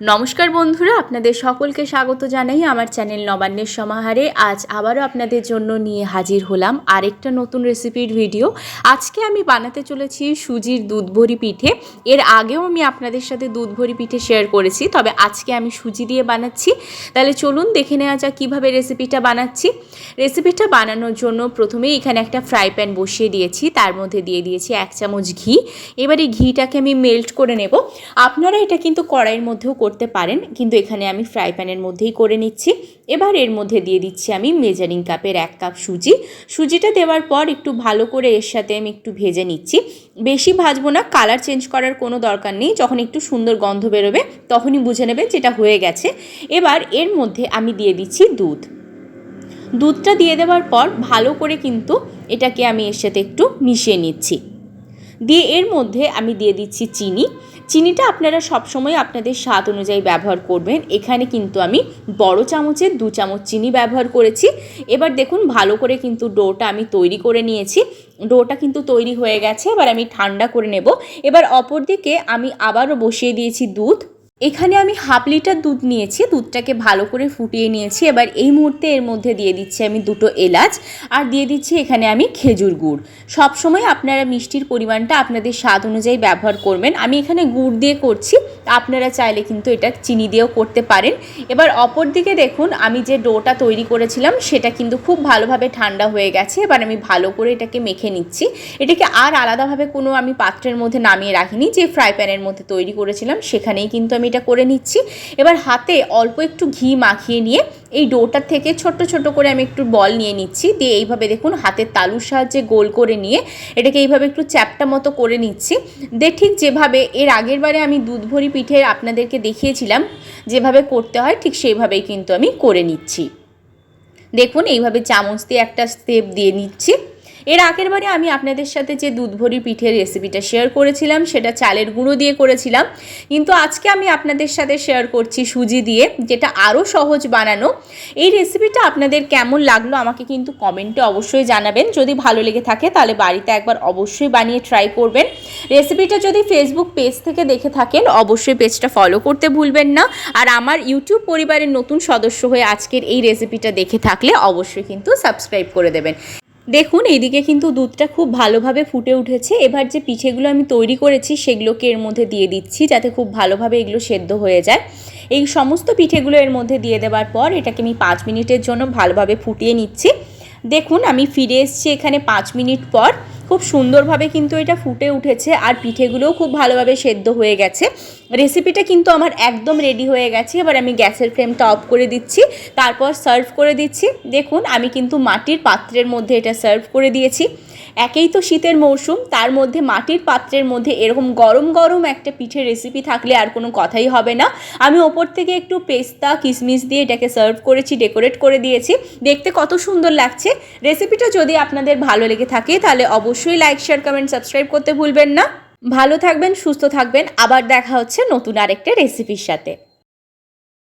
নমস্কার বন্ধুরা, আপনাদের সকলকে স্বাগত জানাই আমার চ্যানেল নবান্নের সমাহারে। আজ আবারও আপনাদের জন্য নিয়ে হাজির হলাম আরেকটা নতুন রেসিপির ভিডিও। আজকে আমি বানাতে চলেছি সুজির দুধ ভরি পিঠে। এর আগেও আমি আপনাদের সাথে দুধ ভরি পিঠে শেয়ার করেছি, তবে আজকে আমি সুজি দিয়ে বানাচ্ছি। তাহলে চলুন দেখে নেওয়া যাক কীভাবে রেসিপিটা বানাচ্ছি। রেসিপিটা বানানোর জন্য প্রথমেই এখানে একটা ফ্রাই প্যান বসিয়ে দিয়েছি, তার মধ্যে দিয়ে দিয়েছি এক চামচ ঘি। এবার এই ঘিটাকে আমি মেল্ট করে নেব। আপনারা এটা কিন্তু কড়াইয়ের মধ্যেও করতে পারেন, কিন্তু এখানে আমি ফ্রাই প্যানের মধ্যেই করে নিচ্ছি। এবার এর মধ্যে দিয়ে দিচ্ছি আমি মেজারিং কাপের এক কাপ সুজি। সুজিটা দেওয়ার পর একটু ভালো করে এর সাথে আমি একটু ভেজে নিচ্ছি। বেশি ভাজবো না কালার চেঞ্জ করার কোনো দরকার নেই। যখন একটু সুন্দর গন্ধ বেরোবে, তখনই বুঝে নেবেন যেটা হয়ে গেছে। এবার এর মধ্যে আমি দিয়ে দিচ্ছি দুধ। দুধটা দিয়ে দেওয়ার পর ভালো করে কিন্তু এটাকে আমি এর সাথে একটু মিশিয়ে নিচ্ছি। দিয়ে এর মধ্যে আমি দিয়ে দিচ্ছি চিনি। চিনিটা আপনারা সবসময় আপনাদের স্বাদ অনুযায়ী ব্যবহার করবেন। এখানে কিন্তু আমি বড় চামচে দু চামচ চিনি ব্যবহার করেছি। এবার দেখুন, ভালো করে কিন্তু ডোটা আমি তৈরি করে নিয়েছি। ডোটা কিন্তু তৈরি হয়ে গেছে, এবার আমি ঠান্ডা করে নেব। এবার অপর দিকে আমি আবারও বসিয়ে দিয়েছি দুধ। এখানে আমি হাফ লিটার দুধ নিয়েছি, দুধটাকে ভালো করে ফুটিয়ে নিয়েছি। এবার এই মুহূর্তে এর মধ্যে দিয়ে দিচ্ছি আমি দুটো এলাচ আর দিয়ে দিচ্ছি এখানে আমি খেজুর গুড়। সব সময় আপনারা মিষ্টির পরিমাণটা আপনাদের স্বাদ অনুযায়ী ব্যবহার করবেন। আমি এখানে গুড় দিয়ে করছি, আপনারা চাইলে কিন্তু এটা চিনি দিয়েও করতে পারেন। এবার অপর দিকে দেখুন, আমি যে ডোটা তৈরি করেছিলাম, সেটা কিন্তু খুব ভালোভাবে ঠান্ডা হয়ে গেছে। এবার আমি ভালো করে এটাকে মেখে নিচ্ছি। এটাকে আর আলাদাভাবে কোনো আমি পাত্রের মধ্যে নামিয়ে রাখিনি, যে ফ্রাই প্যানের মধ্যে তৈরি করেছিলাম, সেখানেই কিন্তু আমি এটা করে নিচ্ছি। এবার হাতে অল্প একটু ঘি মাখিয়ে নিয়ে এই ডোটার থেকে ছোট্ট ছোট করে আমি একটু বল নিয়ে নিচ্ছি। দিয়ে এইভাবে দেখুন হাতের তালুর সাহায্যে গোল করে নিয়ে এটাকে এইভাবে একটু চ্যাপটা মতো করে নিচ্ছি। দিয়ে ঠিক যেভাবে এর আগের বারে আমি দুধ ভরি পিঠে আপনাদেরকে দেখিয়েছিলাম, যেভাবে করতে হয় ঠিক সেইভাবেই কিন্তু আমি করে নিচ্ছি। দেখুন এইভাবে চামচ দিয়ে একটা স্টেপ দিয়ে নিচ্ছি। এর আগের বারে আমি আপনাদের সাথে যে দুধ ভরি পিঠের রেসিপিটা শেয়ার করেছিলাম, সেটা চালের গুঁড়ো দিয়ে করেছিলাম। কিন্তু আজকে আমি আপনাদের সাথে শেয়ার করছি সুজি দিয়ে, যেটা আরও সহজ বানানো। এই রেসিপিটা আপনাদের কেমন লাগল আমাকে কিন্তু কমেন্টে অবশ্যই জানাবেন। যদি ভালো লেগে থাকে তাহলে বাড়িতে একবার অবশ্যই বানিয়ে ট্রাই করবেন। রেসিপিটা যদি ফেসবুক পেজ থেকে দেখে থাকেন, অবশ্যই পেজটা ফলো করতে ভুলবেন না। আর আমার ইউটিউব পরিবারের নতুন সদস্য হয়ে আজকের এই রেসিপিটা দেখে থাকলে অবশ্যই কিন্তু সাবস্ক্রাইব করে দেবেন। দেখুন, এইদিকে কিন্তু দুধটা খুব ভালোভাবে ফুটে উঠেছে। এবার যে পিঠেগুলো আমি তৈরি করেছি, সেগুলোকে এর মধ্যে দিয়ে দিচ্ছি যাতে খুব ভালোভাবে এগুলো সেদ্ধ হয়ে যায়। এই সমস্ত পিঠেগুলো এর মধ্যে দিয়ে দেওয়ার পর এটাকে আমি পাঁচ মিনিটের জন্য ভালোভাবে ফুটিয়ে নিচ্ছি। দেখুন, আমি ফিরে এসেছি এখানে পাঁচ মিনিট পর। খুব সুন্দরভাবে কিন্তু এটা ফুটে উঠেছে আর পিঠেগুলোও খুব ভালোভাবে সেদ্ধ হয়ে গেছে। রেসিপিটা কিন্তু আমার একদম রেডি হয়ে গেছে। এবার আমি গ্যাসের ফ্লেমটা অফ করে দিচ্ছি। তারপর সার্ভ করে দিচ্ছি। দেখুন, আমি কিন্তু মাটির পাত্রের মধ্যে এটা সার্ভ করে দিয়েছি। একেই তো শীতের মৌসুম, তার মধ্যে মাটির পাত্রের মধ্যে এরকম গরম গরম একটা পিঠের রেসিপি থাকলে আর কোনো কথাই হবে না। আমি ওপর থেকে একটু পেস্তা কিশমিশ দিয়ে এটাকে সার্ভ করেছি ডেকোরেট করে দিয়েছি। দেখতে কত সুন্দর লাগছে। রেসিপিটা যদি আপনাদের ভালো লেগে থাকে, তাহলে অবশ্যই লাইক শেয়ার কমেন্ট সাবস্ক্রাইব করতে ভুলবেন না। ভালো থাকবেন সুস্থ থাকবেন। আবার দেখা হচ্ছে নতুন আরেকটা রেসিপির সাথে।